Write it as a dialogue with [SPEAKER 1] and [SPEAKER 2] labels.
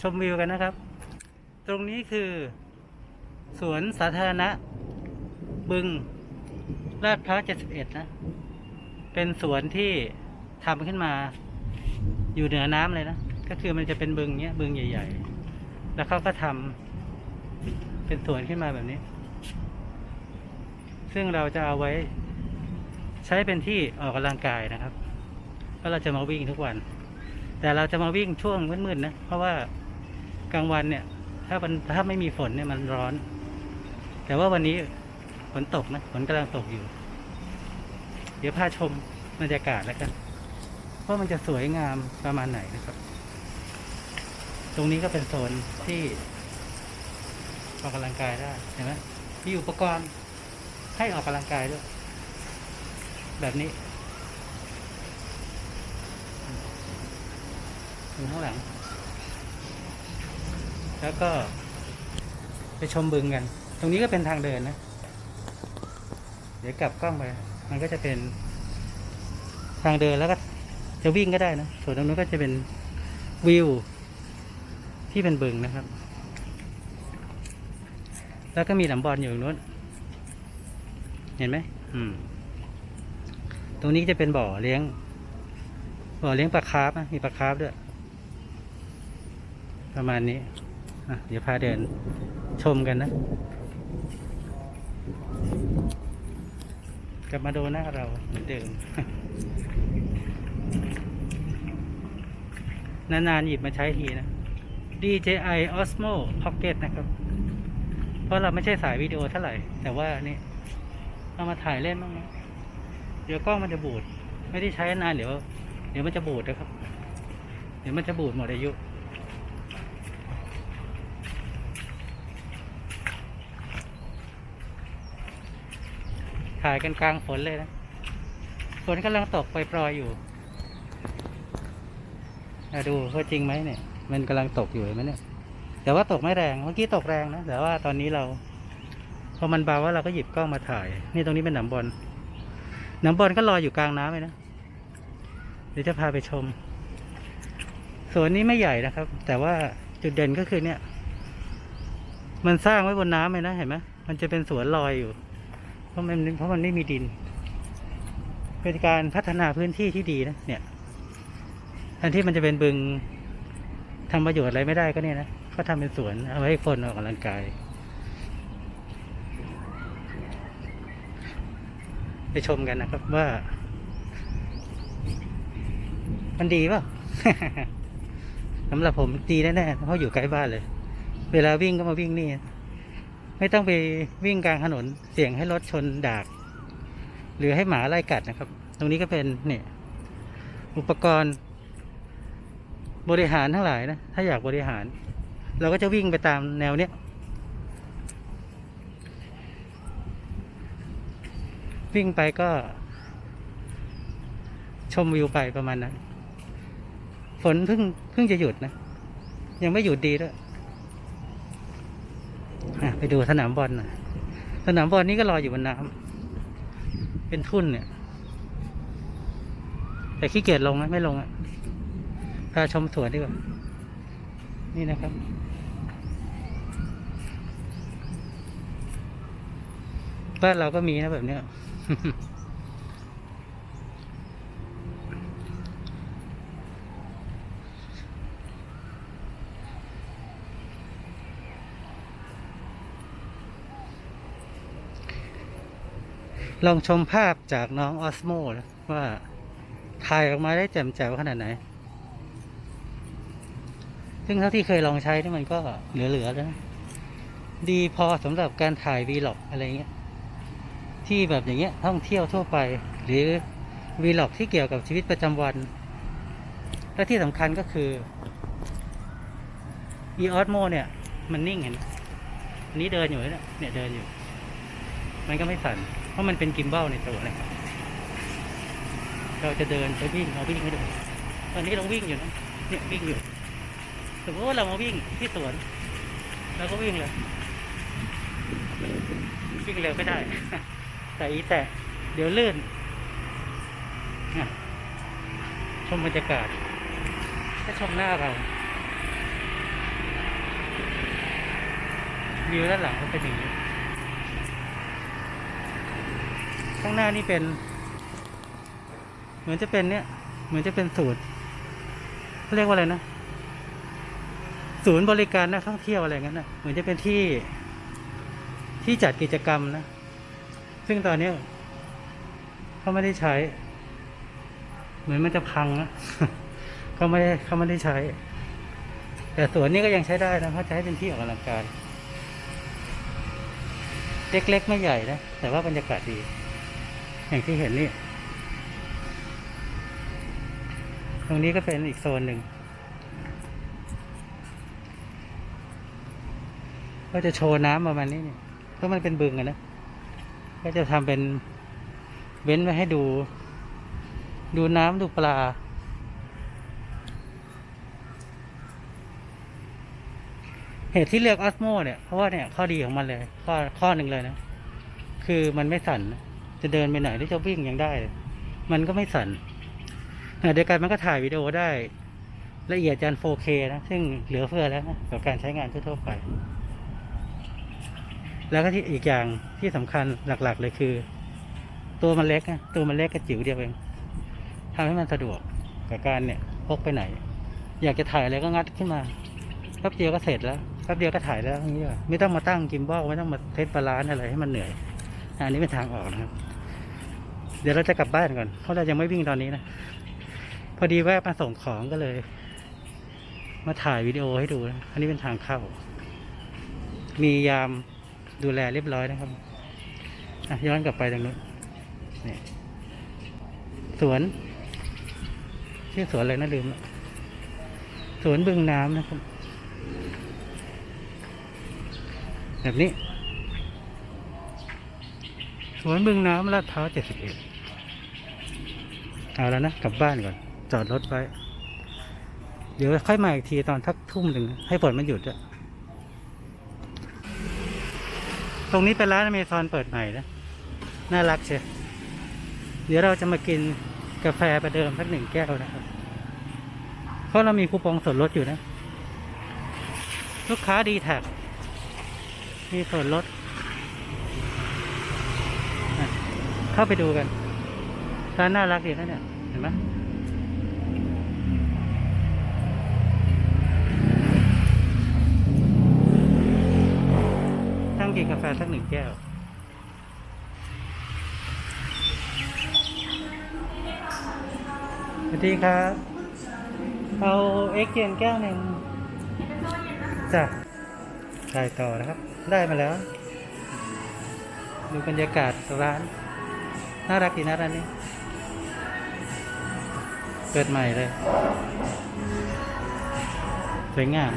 [SPEAKER 1] ชมวิวกันนะครับ ตรงนี้คือ สวนสาธารณะ บึงลาดพร้าว71 นะ เป็นสวนที่ทำขึ้นมาอยู่เหนือน้ำเลยนะ ก็คือมันจะเป็นบึงเนี้ย บึงใหญ่ ๆ แล้วเขาก็ทำเป็นสวนขึ้นมาแบบนี้ ซึ่งเราจะเอาไว้ใช้เป็นที่ออกกำลังกายนะครับเพราะเราจะมาวิ่งทุกวัน แต่เราจะมาวิ่งช่วงมืดๆนะ เพราะว่า กลางวันเนี่ย ถ้ามันถ้าไม่มีฝนเนี่ยมันร้อน แต่ว่าวันนี้ฝนตกนะฝนกำลังตกอยู่ เดี๋ยวพาชมบรรยากาศแล้วกันว่ามันจะสวยงามประมาณไหนนะครับ ตรงนี้ก็เป็นโซนที่ออกกำลังกายได้เห็นไหมมีอุปกรณ์ให้ออกกำลังกายด้วย แบบนี้อยู่ข้างหลัง แล้วก็ ไปชมบึงกัน ตรงนี้ก็เป็นทางเดินนะ เดี๋ยวกลับกล้องไป มันก็จะเป็น ทางเดินแล้วก็ จะวิ่งก็ได้นะ ส่วนตรงนู้นก็จะเป็นวิว ที่เป็นบึงนะครับ แล้วก็มีหนามบอลอยู่ตรงนู้น เห็นไหม อืม ตรงนี้จะเป็นบ่อเลี้ยง บ่อเลี้ยงปลาคาร์ฟนะมีปลาคาร์ฟด้วยประมาณนี้ เดี๋ยวพาเดินชมกันนะ กลับมาดูหน้าเราเหมือนเดิม นานๆหยิบมาใช้ทีนะ DJI Osmo Pocket นะครับ เพราะเราไม่ใช่สายวิดีโอเท่าไหร่ แต่ว่านี่เอามาถ่ายเล่นบ้างนะเดี๋ยวกล้องมันจะบูด ไม่ได้ใช้นานเดี๋ยว เดี๋ยวมันจะบูดนะครับ เดี๋ยวมันจะบูดหมดอายุ ถ่ายกันกลางฝนเลยนะ ฝนกำลังตกปล่อยๆอยู่มาดูว่าจริงไหมเนี่ย มันกำลังตกอยู่เห็นไหมเนี่ย แต่ว่าตกไม่แรง เมื่อกี้ตกแรงนะ แต่ว่าตอนนี้เรา พอมันเบาว่าเราก็หยิบกล้องมาถ่าย นี่ตรงนี้เป็นหนามบอลหนามบอลก็ลอยอยู่กลางน้ำเลยนะ เดี๋ยวจะพาไปชม สวนนี้ไม่ใหญ่นะครับ แต่ว่าจุดเด่นก็คือเนี่ย มันสร้างไว้บนน้ำเลยนะ เห็นไหมมันจะเป็นสวนลอยอยู่ ราะมันเพราะมันไม่มีดิน เป็นการพัฒนาพื้นที่ที่ดีนะเนี่ยแทนที่มันจะเป็นบึงทำประโยชน์อะไรไม่ได้ก็เนี่ยนะก็ทำเป็นสวนเอาไว้ให้คนออกกำลังกายไปชมกันนะครับว่า มันดีเปล่าสำหรับผมดีแน่ๆเพราะอยู่ใกล้บ้านเลย เวลาวิ่งก็มาวิ่งนี่ ไม่ต้องไปวิ่งกลางถนนเสี่ยงให้รถชนดาก หรือให้หมาไล่กัดนะครับ ตรงนี้ก็เป็นเนี่ยอุปกรณ์ บริหารทั้งหลายนะถ้าอยากบริหาร เราก็จะวิ่งไปตามแนวเนี้ยวิ่งไปก็ชมวิวไปประมาณนั้น ฝนเพิ่งเพิ่งจะหยุดนะ ยังไม่หยุดดีด้วย ไปดูสนามบอลนะสนามบอลนี้ก็ลอยอยู่บนน้ำเป็นทุ่นเนี่ย แต่ขี้เกียจลงนะไม่ลงอะพาชมสวนดีกว่า นี่นะครับบ้านเราก็มีนะแบบเนี้ย ลองชมภาพจากน้องออสโมว่าถ่ายออกมาได้แจ่มแจ๋วขนาดไหน ซึ่งเท่าที่เคยลองใช้นี่มันก็เหลือๆแล้วนะดีพอสำหรับการถ่ายวีล็อกอะไรเงี้ย ที่แบบอย่างเงี้ยท่องเที่ยวทั่วไป หรือวีล็อกที่เกี่ยวกับชีวิตประจำวัน และที่สำคัญก็คือ e o s m o เนี่ย มันนิ่งเห็นอันนี้เดินอยู่เนี่ยเนี่ยเดินอยู่ มันก็ไม่สั่น ราะมันเป็นกิมบัลในตัวเลยเราจะเดินไปวิ่งเราวิ่งไม่ได้ตอนนี้เราวิ่งอยู่นะเนี่ยวิ่งอยู่สมมติว่าเรามาวิ่งที่สวนเราก็วิ่งเลยวิ่งเร็วก็ได้ แต่อีแต่เดี๋ยวลื่นอะชมบรรยากาศถ้าชมหน้าเราวิวด้านหลังก็เป็นอย่างนี้ ข้างหน้านี่เป็น เหมือนจะเป็นเนี่ย เหมือนจะเป็นศูนย์เขาเรียกว่าอะไรนะ ศูนย์บริการนักท่องเที่ยวอะไรเงั้นนะเหมือนจะเป็นที่ที่จัดกิจกรรมนะ ซึ่งตอนเนี้ยเขาไม่ได้ใช้ เหมือนมันจะพังนะเขาไม่ได้เขาไม่ได้ใช้ แต่สวนนี้ก็ยังใช้ได้นะเพราใช้เป็นที่ออกกำลังกายเล็กๆ ไม่ใหญ่นะ แต่ว่าบรรยากาศดี อย่างที่เห็นนี่ ตรงนี้ก็เป็นอีกโซนหนึ่ง ก็จะโชว์น้ำประมาณนี้เนี่ยเพราะมันเป็นบึงอะนะ ก็จะทำเป็นเว้นไว้ให้ดู ดูน้ำดูปลาเหตุที่เลือกออสโมเนี่ยเพราะว่าเนี่ยข้อดีของมันเลย ข้อข้อหนึ่งเลยนะ คือมันไม่สั่นนะ จะเดินไปไหนหรือจะวิ่งยังได้ มันก็ไม่สั่นเดียวกันมันก็ถ่ายวิดีโอได้ ละเอียดจัน 4K นะ ซึ่งเหลือเฟือแล้วนะกับการใช้งานทั่วๆไป แล้วก็ที่อีกอย่างที่สำคัญหลักๆ เลยคือ ตัวมันเล็กนะตัวมันเล็กกระจิ๋วเดียวเองทำให้มันสะดวกกับการเนี่ยพกไปไหน อยากจะถ่ายอะไรก็งัดขึ้นมาแป๊บเดียวก็เสร็จแล้วแป๊บเดียวก็ถ่ายแล้วอย่างนี้ว่ะไม่ต้องมาตั้งกิมบอลไม่ต้องมาเทสบาลานอะไรให้มันเหนื่อยอันนี้เป็นทางออกนะครับ เดี๋ยวเราจะกลับบ้านก่อน เพราะเรายังไม่วิ่งตอนนี้นะ พอดีแวะมาส่งของก็เลย มาถ่ายวิดีโอให้ดูนะอันนี้เป็นทางเข้า มียามดูแลเรียบร้อยนะครับย้อนกลับไปตรงนู้นนี่สวนชื่อสวนอะไรนะลืมละสวนบึงน้ำนะครับ แบบนี้ สวนบึงน้ำลาดพร้าวเจ็ดสิบเอ็ด เอาแล้วนะ กลับบ้านก่อน จอดรถไว้ เดี๋ยวค่อยมาอีกทีตอนทักทุ่มหนึ่งให้ฝนมันหยุดอะตรงนี้เป็นร้านอเมซอนเปิดใหม่นะ น่ารักเชียวเดี๋ยวเราจะมากินกาแฟประเดิมสักหนึ่งแก้วนะครับ เพราะเรามีคูปองส่วนลดอยู่นะ ลูกค้าดีแท็กมีส่วนลด เข้าไปดูกัน ร้านน่ารักดีนะเนี่ย เห็นไหมตั้งกินกาแฟสักหนึ่งแก้วสวัสดีครับ เอาเอ็กเจนแก้วหนึ่งจ้ะถ่ายต่อนะครับ ได้มาแล้ว ดูบรรยากาศร้าน น่ารักดีนะร้านนี้ เกิดใหม่เลย สวยงาม